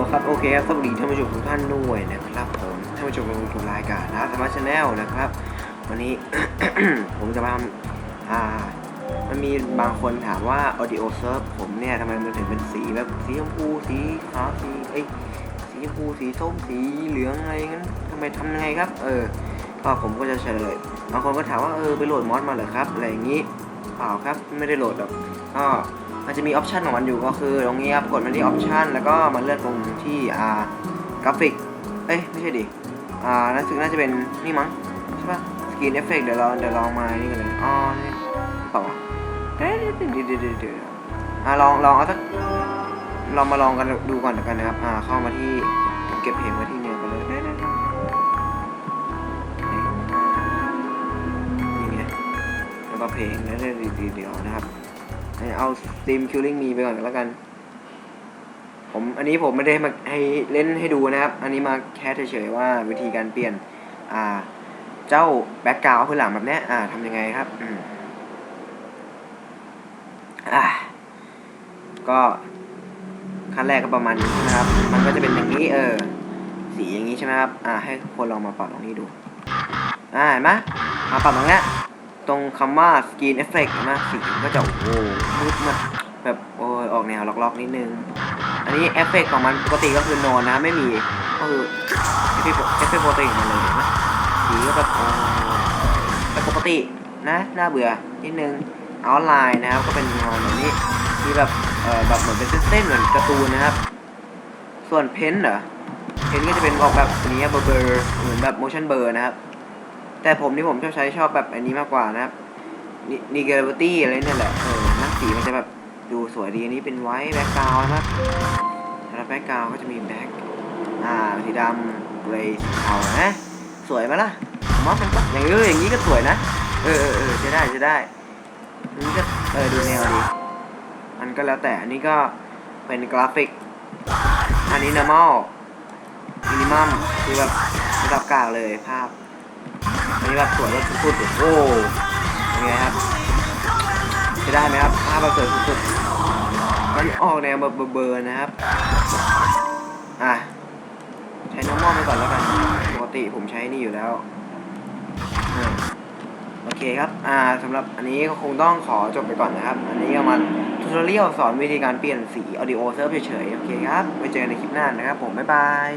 ครับโอเคครับสวัสดีท่านผู้ชมทุกท่านด้วยนะครับผมท่านผู้ชมกำลังดูรายการนะธรรมะชาแนลนะครับ วันนี้ ผมจะมาอ่ามันมีบางคนถามว่า audio serve ผมเนี่ยทำไมมันถึงเป็นสีแบบสีชมพูสีขาวสีเอ้ยสีชมพูสีส้มสีเหลืองอะไรงั้นทำไมทำยังไงครับ เออก็ผมก็จะเฉลยบางคนก็ถามว่าเออไปโหลดมอสมาเหรอครับอะไรอย่างนี้เปล่าครับไม่ได้โหลดหรอกก็ มันจะมีออปชันของมันอยู่ก็คือตรงนี้ครับกดมาที่ออปชันแล้วก็มาเลือกตรงที่อ่ากราฟิกเอ้ยไม่ใช่ดิอ่านั่นคือน่าจะเป็นนี่มั้งใช่ปะสกรีนเอฟเฟกเดี๋ยวเราเดี๋ยวลองมานี่กันเลยอ๋อนี่เปล่าวะเดี๋ยวเดี๋ยวเดี๋ยวเดี๋ยวอะลองลองเอาสักลองมาลองกันดูก่อนแล้วกันนะครับอ่าเข้ามาที่เก็บเพลงไว้ที่เนี่ยกันเลยเดี๋ยวเดี๋ยวเดี๋ยวนี่ไงแล้วก็เพลงแล้วเดี๋ยวเดี๋ยวเดียวนะครับ เอา Steam Killing Me ไปก่อนแล้วกัน ผมอันนี้ผมไม่ได้มาให้เล่นให้ดูนะครับ อันนี้มาแค่เฉยๆว่าวิธีการเปลี่ยน อ่า เจ้าแบ็กกราวด์พื้นหลังแบบนี้อ่าทำยังไงครับอืมอะก็ขั้นแรกก็ประมาณนี้นะครับ มันก็จะเป็นอย่างนี้เออ สีอย่างนี้ใช่ไหมครับ อ่า ให้คนลองมาปรับตรงนี้ดู อ่าเห็นไหมมาปรับตรงนี้ ตรงคำว่า Screen Effect เห็นไหมสีก็จะโอ้โหมืดมาแบบโอ้ยออกแนวล็อกๆนิดนึง อันนี้เอฟเฟกต์ของมันปกติก็คือโนนนะไม่มีก็คือเอฟเฟกเอฟเฟกปกติของมันเลยนไหมสีก็แบบโอ้แต่ปกตินะน่าเบื่อนิดนึงเอาไลน์นะครับก็เป็นงานแบบนี้มีแบบเอ่อแบบเหมือนเป็นเส้นๆเหมือนการ์ตูนนะครับ ส่วนเพนท์เหรอเพนท์ก็จะเป็นออกแบบนี้เบอร์เบอร์เหมือนแบบ motion blur นะครับ แต่ผมนี่ผมชอบใช้ชอบแบบอันนี้มากกว่านะครับนี่เกอร์ตี้อะไรเนี่ยแหละเออนักสีมันจะแบบดูสวยดีอันนี้เป็นไวท์แบ็กกราวน์นะครับแล้วแบ็กกราวน์ก็จะมีแบ็กอ่าสีดำเกรย์สีเทานะสวยไหมล่ะผมว่ามันก็อย่างนี้อย่างนี้ก็สวยนะเออเออเออจะได้จะได้อันนี้ก็เออดูแนวดีมันก็แล้วแต่อันนี้ก็เป็นกราฟิก อันนี้ normal minimum คือแบบระดับกลางเลยภาพ นนี้แบบสวยแบบสุดๆโอ้ยังไงครับจะได้ไหมครับภาพแบบสวยสุดๆมันออกแนวแบบเบลอๆนะครับ อะ ใช้ normal ไปก่อนแล้วกันปกติผมใช้นี่อยู่แล้วอโอเคครับ อ่าสำหรับอันนี้ก็คงต้องขอจบไปก่อนนะครับ อันนี้ก็มาทูตอเรียลสอนวิธีการเปลี่ยนสี audio serve เฉยๆ โอเคครับ ไว้เจอกันในคลิปหน้านะครับผม บ๊ายบาย